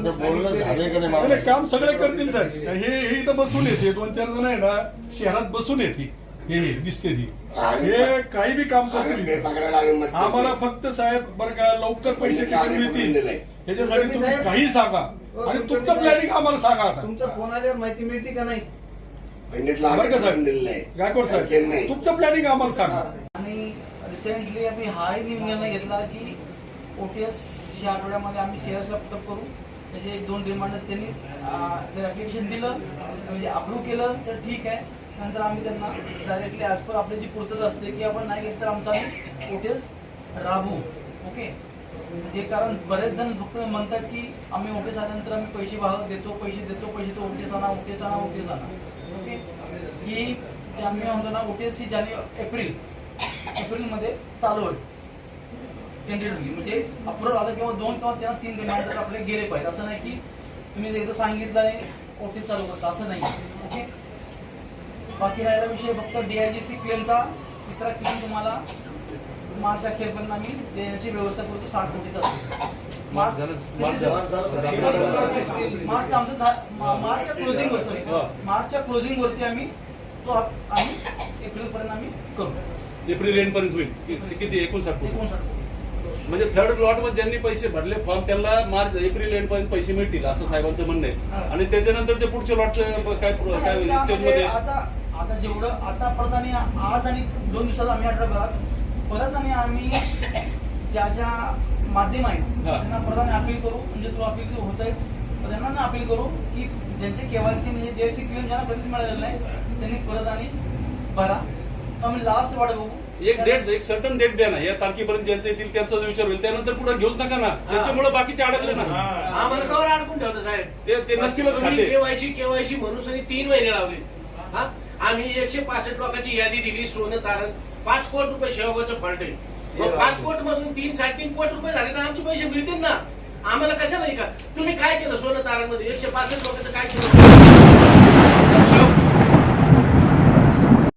बोलणं झालंय का नाही नाही, मला नाही, काम सगळे करतील साहेब हे हे इथं बसून येते. दोन चार जण आहे ना शहरात बसून येते. हे हे दिसते ती. हे काही बी काम करतील. आम्हाला फक्त साहेब बरं का लवकर पैसे किती मिळतील. याच्यासाठी तुम्ही काही सांगा. आणि तुमचं प्लॅनिंग आम्हाला सांगा आता. तुमचा फोन आल्यावर माहिती मिळते का नाही? पंडितला बरं आम्ही का दिलेलं आहे गायकवाड साहेब तुमचं प्लॅनिंग आम्हाला सांगा. आणि रिसेंटली आम्ही हाही निर्णय घेतला की ओटीएस या आठवड्यामध्ये आम्ही सीआरएसला पुटअप करू. तसे एक दोन डिमांड त्यांनी जर ॲप्लिकेशन दिलं म्हणजे अप्रूव्ह केलं तर ठीक आहे. नंतर आम्ही त्यांना डायरेक्टली ॲज पर आपली जी पूर्तता असते की आपण नाही घेत तर आमचा आम्ही ओटीएस राबू ओके जे कारण बरेच जण फक्त म्हणतात की आम्ही ओटीएस आल्यानंतर आम्ही पैसे वाहत देतो पैसे देतो पैसे तो ओटीएस आणा ओटीएस आणा ओटीएस आणा ओके ही जे आम्ही म्हणतो ना ओटीएस ही जानेवारी एप्रिल एप्रिलमध्ये चालू होईल. टेंटेटिव्हली म्हणजे अप्रूव्हल आलं किंवा दोन किंवा त्यांना तीन डिमांड तर आपले गेले पाहिजे. असं नाही की तुम्ही जे एकदा सांगितलं आणि ओटी चालू करता असं नाही. ओके? बाकी राहिला विषय फक्त डीआयजीसी क्लेमचा तिसरा क्लेम तुम्हाला मार्च अखेरपर्यंत आम्ही देण्याची व्यवस्था करतो साठ कोटीचा. मार्च आमचं मार्चच्या क्लोजिंग वर सॉरी मार्चच्या क्लोजिंग वरती आम्ही तो आम्ही एप्रिल पर्यंत आम्ही करू. एप्रिल एंड पर्यंत होईल. किती? एकोणसाठ म्हणजे थर्ड लॉटमध्ये ज्यांनी पैसे भरले फॉर्म त्यांना मार्च एप्रिल एंड पर्यंत पैसे मिळतील असं साहेबांचं म्हणणं. आहे. आणि त्याच्यानंतर ते पुढच्या लॉटचं काय काय स्टेजमध्ये? आता आता जेवढं आता परत आणि आज आणि दोन दिवसात आम्ही आठवड्याभरात परत आणि आम्ही ज्या ज्या माध्यम आहेत. त्यांना परत आणि अपील करू म्हणजे तो अपील होत आहेच त्यांना ना अपील करू की ज्यांचे केवायसी म्हणजे डीएलसी क्लेम ज्यांना कधीच मिळालेलं नाही त्यांनी परत आणि भरा. आम्ही लास्ट वाट बघू. एक डेट एक सर्टन डेट द्या ना. या तारखेपर्यंत ज्यांचे येतील त्यांचाच विचार होईल. त्यानंतर पुढे घेऊच नका ना. त्याच्यामुळे बाकीचे अडकले ना. आम्हाला कवर अडकून ठेवतो साहेब? ते ते नसतीलच खाते केवायसी केवायसी म्हणून सनी तीन महिने लावले. हा? आम्ही एकशे पासष्ट लोकांची यादी दिली सोनं तारण. पाच कोटी रुपये शेवगाचं फंड आहे. मग पाच कोट मधून तीन साडेतीन कोटी रुपये झाले तर आमचे पैसे मिळतील ना? आम्हाला कशाला हे का? तुम्ही काय केलं सोनं तारणमध्ये एकशे पासष्ट लोकांचं काय केलं?